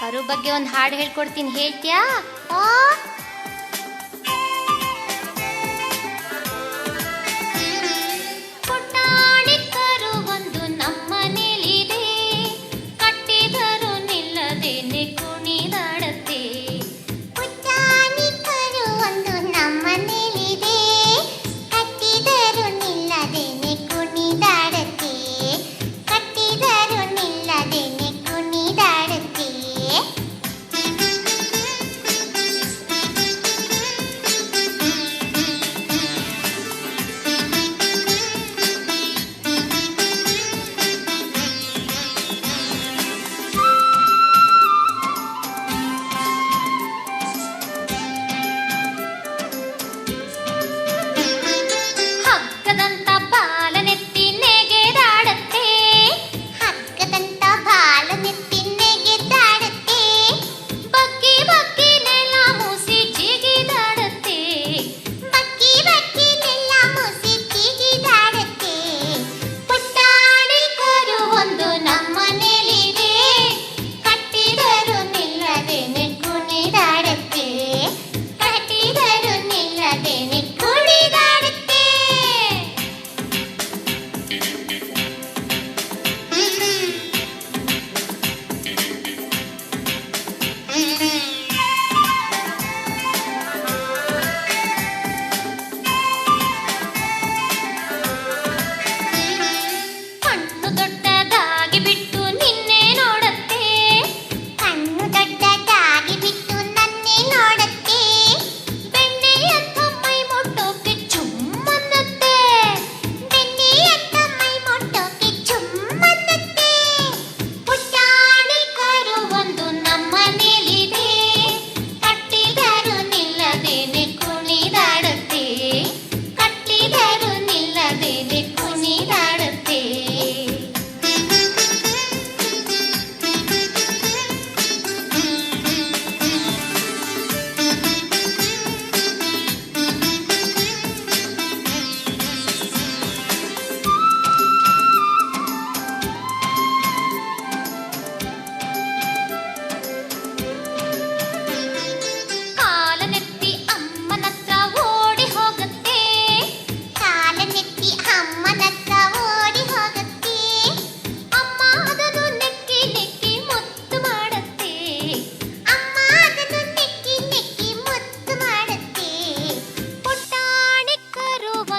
ಕರು ಬಗ್ಗೆ ಒಂದು ಹಾಡು ಹೇಳ್ಕೊಡ್ತೀನಿ ಹೇಳ್ತೀಯಾ?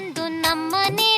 నందు నమ్మనే